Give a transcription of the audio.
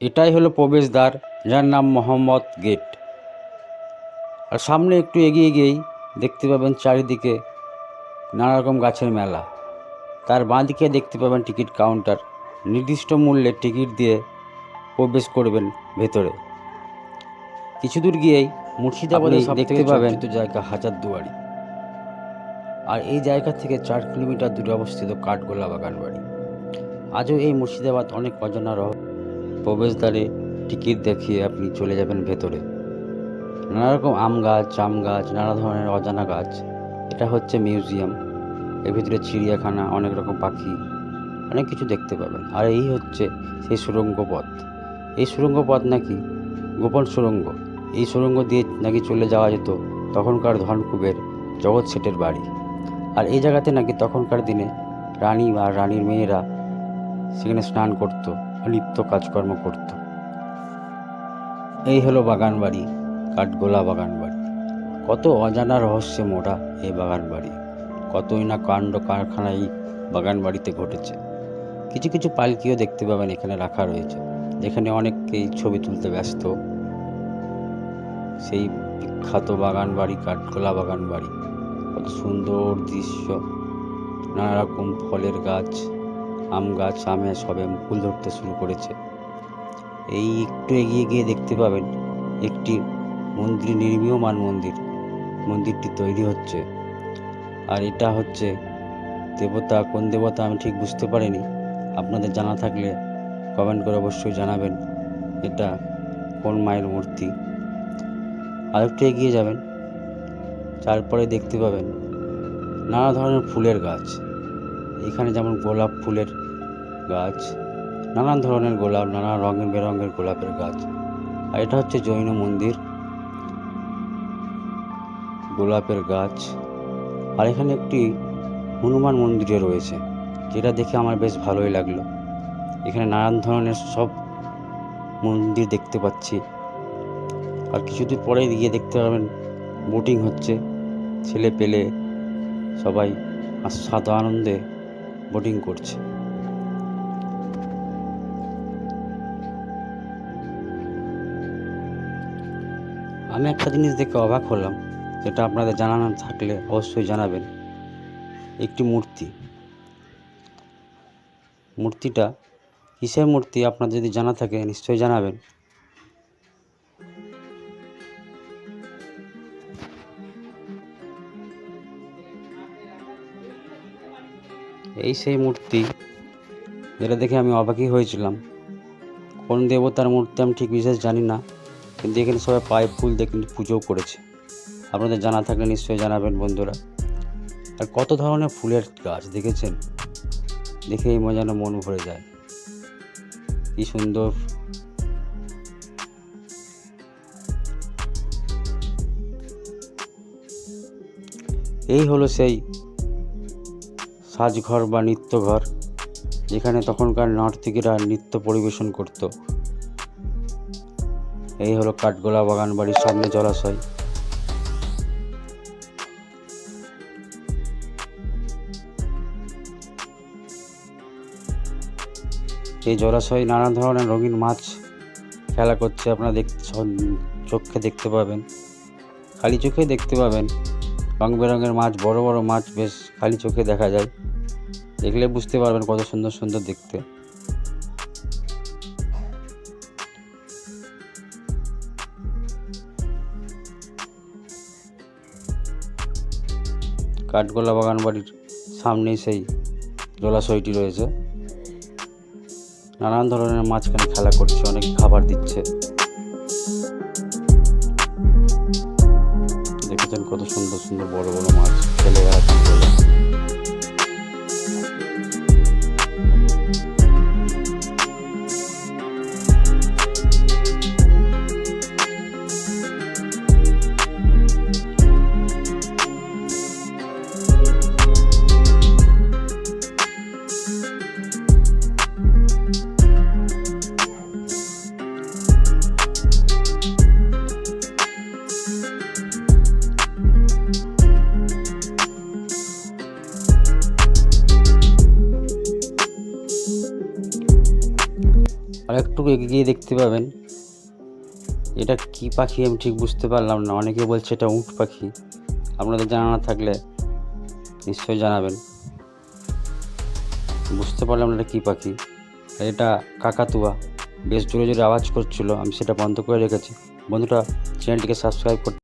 এটাই হলো প্রবেশদ্বার যার নাম মোহাম্মদ গেট। আর সামনে একটু এগিয়ে গিয়েই দেখতে পাবেন চারিদিকে নানা রকম গাছের মেলা। তার বাঁদিকে দেখতে পাবেন টিকিট কাউন্টার। নির্দিষ্ট মূল্যে টিকিট দিয়ে প্রবেশ করবেন ভেতরে। কিছু দূর গিয়েই মুর্শিদাবাদে দেখতে পাবেন জায়গা হাজারদুয়ারি। আর এই জায়গা থেকে চার কিলোমিটার দূরে অবস্থিত কাঠগোলা বাগান বাড়ি আজও এই মুর্শিদাবাদ অনেক অজানা রহ প্রবেশদ্বারে টিকিট দেখিয়ে আপনি চলে যাবেন ভেতরে। নানা রকম আম গাছ জাম গাছ, নানা ধরনের অজানা গাছ। এটা হচ্ছে মিউজিয়াম। এর ভিতরে চিড়িয়াখানা, অনেক রকম পাখি, অনেক কিছু দেখতে পাবেন। আর এই হচ্ছে সেই সুড়ঙ্গ পথ। এই সুড়ঙ্গ পথ নাকি গোপন সুরঙ্গ। এই সুড়ঙ্গ দিয়ে নাকি চলে যাওয়া যেত তখনকার ধনকুবের জগৎ শেঠের বাড়ি। আর এই জায়গাতে নাকি তখনকার দিনে রানী বা রানীর মেয়েরা সেখানে স্নান করতো। নিত্য কাজকর্ম করত। এই হলো বাগান বাড়ি কাঠগোলা বাগান বাড়ি কত অজানা রহস্যে মোড়া এই বাগান বাড়ি কতই না কাণ্ড কারখানা এই বাগান বাড়িতে ঘটেছে। কিছু কিছু পালকিও দেখতে পাবেন এখানে রাখা রয়েছে, যেখানে অনেককেই ছবি তুলতে ব্যস্ত। সেই বিখ্যাত বাগান বাড়ি কাঠগোলা বাগান বাড়ি কত সুন্দর দৃশ্য, নানা রকম ফলের গাছ। আম গাছ আমে সবে ফুল ধরতে শুরু করেছে। এই একটু এগিয়ে গিয়ে দেখতে পাবেন একটি মন্দির, নির্মীয়মান মন্দির। মন্দিরটি তৈরি হচ্ছে। আর এটা হচ্ছে দেবতা, কোন দেবতা আমি ঠিক বুঝতে পারিনি। আপনাদের জানা থাকলে কমেন্ট করে অবশ্যই জানাবেন এটা কোন মায়ের মূর্তি। আরেকটু এগিয়ে যাবেন, তারপরে দেখতে পাবেন নানা ধরনের ফুলের গাছ। এখানে যেমন গোলাপ ফুলের গাছ, নানান ধরনের গোলাপ নানা রঙের বেরঙের গোলাপের গাছ। আর এটা হচ্ছে জৈন মন্দির, গোলাপের গাছ। আর এখানে একটি হনুমান মন্দিরও রয়েছে, যেটা দেখে আমার বেশ ভালোই লাগল। এখানে নানান ধরনের সব মন্দির দেখতে পাচ্ছি। আর কিছুদিন পরে গিয়ে দেখতে পাবেন, বোটিং হচ্ছে, ছেলে পেলে সবাই সাদা আনন্দে বোটিং করছে। আমি একটা জিনিস দেখে অবাক হলাম, যেটা আপনাদের জানানো থাকলে অবশ্যই জানাবেন। একটি মূর্তি। মূর্তিটা কিসের মূর্তি? আপনাদের যদি জানা থাকে, নিশ্চয়ই জানাবেন। এই সেই মূর্তি যেটা দেখে আমি অবাকই হয়েছিলাম। কোন দেবতার মূর্তি আমি ঠিক বিশেষ জানি না। কিন্তু এখানে সবাই পায়ে ফুল দিয়ে কিন্তু পুজোও করেছে। আপনাদের জানা থাকলে নিশ্চয়ই জানাবেন বন্ধুরা। আর কত ধরনের ফুলের গাছ দেখেছেন? দেখেই মজা যেন মন ভরে যায়। কি সুন্দর। এই হলো সেই সাজঘর বা নৃত্যঘর, যেখানে তখনকার নর্তকীরা নৃত্য পরিবেশন করত। এই হলো কাঠগোলা বাগান বাড়ির সামনে জলাশয়। এই জলাশয়ে নানা ধরনের রঙিন মাছ খেলা করছে, আপনারা দেখতে চোখে দেখতে পাবেন। খালি চোখে দেখতে পাবেন। রং বেরঙের মাছ, বড় বড় মাছ বেশ খালি চোখে দেখা যায়। দেখলে বুঝতে পারবেন কত সুন্দর সুন্দর দেখতে। কাঠগোলা বাগান বাড়ির সামনেই সেই জলাশয়টি রয়েছে। নানান ধরনের মাঝখানে খেলা করছে, অনেক খাবার দিচ্ছে। দেখেছেন কত সুন্দর সুন্দর বড় বড় মাছ ছেলে বেড়াচ্ছে একটু এগিয়ে দেখতে পাবেন। এটা কি পাখি আমি ঠিক বুঝতে পারলাম না। অনেকে বলছে এটা উট পাখি। আপনাদের জানা না থাকলে নিশ্চয়ই জানাবেন। বুঝতে পারলাম না এটা কী পাখি। আর এটা কাকাতুয়া। বেশ জোরে জোরে আওয়াজ করছিল, আমি সেটা বন্ধ করে রেখেছি। বন্ধুটা চ্যানেলটিকে সাবস্ক্রাইব করতে